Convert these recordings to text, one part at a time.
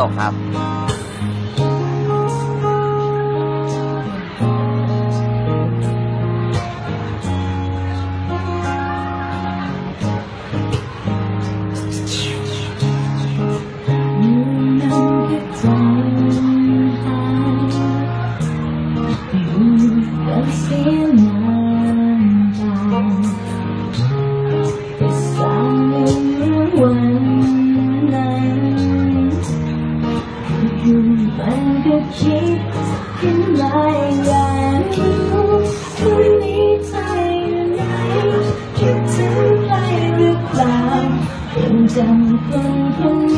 到哈子。Yeah. มันก็คิดขึ้นมาอย่างนี้คุณนี้ใจอยู่ไหนคิดถึงใครหรือเปล่ายังจำคนคน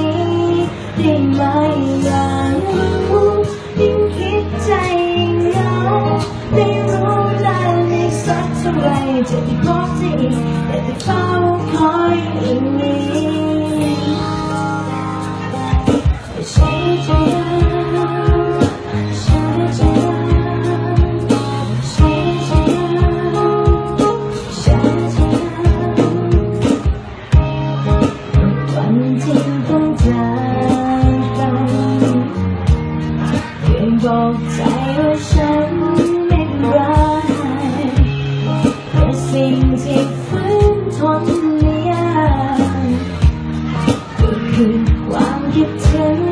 Why get tired?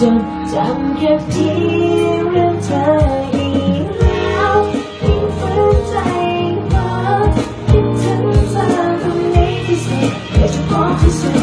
จดจำแค่เพียงเรื่องเธออีกแล้วยิ่งฝืนใจเพราะคิดถึงเธอตรนี้ที่สุดอยากจะบอกที่สุด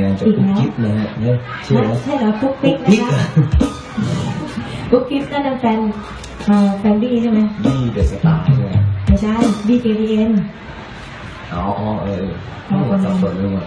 งานจากกุ๊กิ๊บนะฮะใช่ไหมใช่แล้วกุ๊กกิ๊บนะคะกุ๊กกิ๊บก็นะแฟนแฟนบี้ใช่ไหมบี้เดอะสตาร์ใช่ไหมไม่ใช่บี้เจดีเอ็นอ๋อเออจับสนไปหมะ